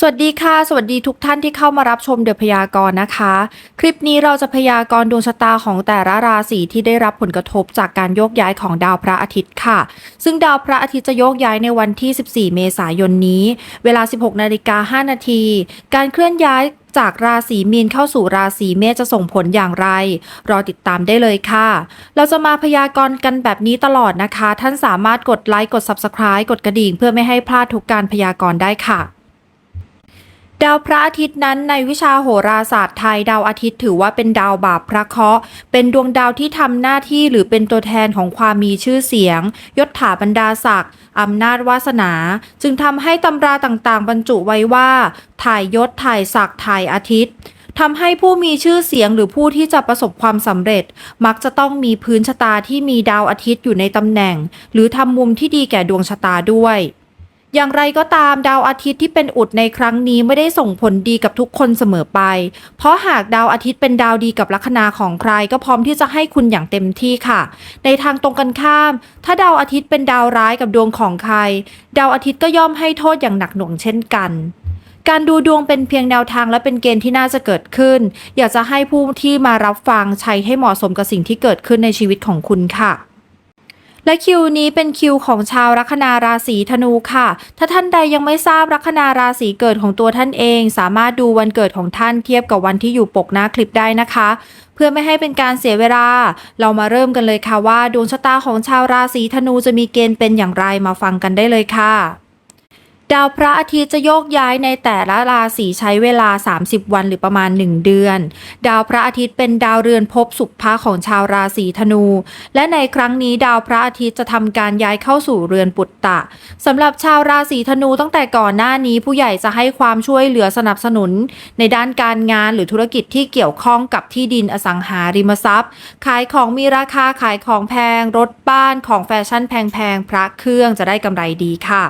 สวัสดีค่ะ สวัสดีทุกท่านที่เข้ามารับชมเดอพยากรณ์นะคะ คลิปนี้เราจะพยากรณ์ดวงชะตาของแต่ละราศีที่ได้รับผลกระทบจากการโยกย้ายของดาวพระอาทิตย์ค่ะ ซึ่งดาวพระอาทิตย์จะโยกย้ายในวันที่ 14 เมษายนนี้ เวลา 16นาฬิกา5นาทีการเคลื่อนย้ายจากราศีมีนเข้าสู่ราศีเมษจะส่งผลอย่างไร รอติดตามได้เลยค่ะ เราจะมาพยากรณ์กันแบบนี้ตลอดนะคะ ท่านสามารถกดไลค์กด Subscribe กดกระดิ่ง เพื่อไม่ให้พลาดทุกการพยากรณ์ได้ค่ะ ดาวพระอาทิตย์นั้นในวิชาโหราศาสตร์ไทยดาวอาทิตย์ถือว่าเป็นดาวบาปพระเคราะห์เป็นดวงดาวที่ทำหน้าที่หรือเป็นตัวแทนของความมีชื่อเสียง ยศถาบรรดาศักดิ์อำนาจวาสนา จึงทำให้ตำราต่างๆ บรรจุไว้ว่า ถ่ายยศถ่ายศักดิ์ถ่ายอาทิตย์ทำให้ผู้มีชื่อเสียงหรือผู้ที่จะประสบความสำเร็จ มักจะต้องมีพื้นชะตาที่มีดาวอาทิตย์อยู่ในตำแหน่ง หรือทำมุมที่ดีแก่ดวงชะตาด้วย อย่างไรก็ตามดาวอาทิตย์ที่เป็นอุดในครั้งนี้ไม่ได้ส่งผลดีกับทุกคนเสมอไป เพราะหากดาวอาทิตย์เป็นดาวดีกับลัคนาของใครก็พร้อมที่จะให้คุณอย่างเต็มที่ค่ะ ในทางตรงกันข้าม ถ้าดาวอาทิตย์เป็นดาวร้ายกับดวงของใคร ดาวอาทิตย์ก็ย่อมให้โทษอย่างหนักหน่วงเช่นกันการดูดวงเป็นเพียงแนวทางและเป็นเกณฑ์ที่น่าจะเกิดขึ้น อยากจะให้ผู้ที่มารับฟังใช้ให้เหมาะสมกับสิ่งที่เกิดขึ้นในชีวิตของคุณค่ะ และคิวนี้เป็นคิวของชาวลัคนาราศีธนูค่ะ ถ้าท่านใดยังไม่ทราบลัคนาราศีเกิดของตัวท่านเอง สามารถดูวันเกิดของท่านเทียบกับวันที่อยู่ปกหน้าคลิปได้นะคะ เพื่อไม่ให้เป็นการเสียเวลา เรามาเริ่มกันเลยค่ะว่าดวงชะตาของชาวราศีธนูจะมีเกณฑ์เป็นอย่างไรมาฟังกันได้เลยค่ะ ดาวพระอาทิตย์จะโยกย้ายในแต่ละราศีใช้เวลา 30 วันหรือประมาณ 1 เดือน ดาวพระอาทิตย์เป็นดาวเรือนภพสุภะของชาวราศีธนู และในครั้งนี้ดาวพระอาทิตย์จะทำการย้ายเข้าสู่เรือนปุตตะสำหรับชาวราศีธนูตั้งแต่ก่อนหน้านี้ผู้ใหญ่จะให้ความช่วยเหลือสนับสนุน ในด้านการงานหรือธุรกิจที่เกี่ยวข้องกับที่ดินอสังหาริมทรัพย์ ขายของมีราคาขายของแพง รถบ้านของแฟชั่นแพงๆพระเครื่องจะได้กำไรดีค่ะ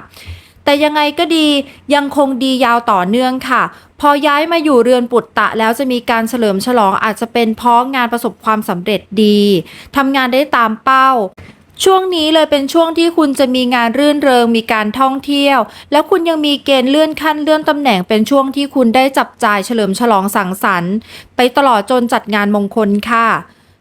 แต่ยังไงก็ดียังคงดียาวต่อเนื่องค่ะ พอย้ายมาอยู่เรือนปุตตะแล้วจะมีการเฉลิมฉลองอาจจะเป็นเพราะงานประสบความสำเร็จดีทำงานได้ตามเป้าช่วงนี้เลยเป็นช่วงที่คุณจะมีงานรื่นเริงมีการท่องเที่ยว แล้วคุณยังมีเกณฑ์เลื่อนขั้นเลื่อนตำแหน่งเป็นช่วงที่คุณได้จับจ่ายเฉลิมฉลองสังสรรค์ ไปตลอดจนจัดงานมงคลค่ะ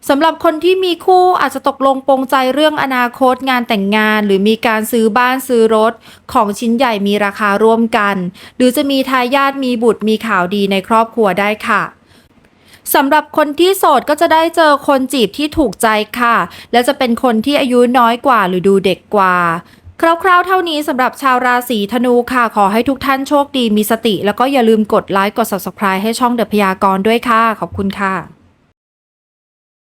สำหรับคนที่มีคู่อาจจะตกลงปรงใจเรื่องอนาคตงานแต่งงาน หรือมีการซื้อบ้านซื้อรถ ของชิ้นใหญ่มีราคาร่วมกัน หรือจะมีทายาทมีบุตรมีข่าวดีในครอบครัวได้ค่ะสำหรับคนที่โสดก็จะได้เจอคนจีบที่ถูกใจค่ะ และจะเป็นคนที่อายุน้อยกว่าหรือดูเด็กกว่าคร่าวๆ เท่านี้สำหรับชาวราศีธนูค่ะ ขอให้ทุกท่านโชคดีมีสติ แล้วก็อย่าลืมกดไลค์กด subscribe ให้ช่องเดอะพยากรณ์ด้วยค่ะ ขอบคุณค่ะ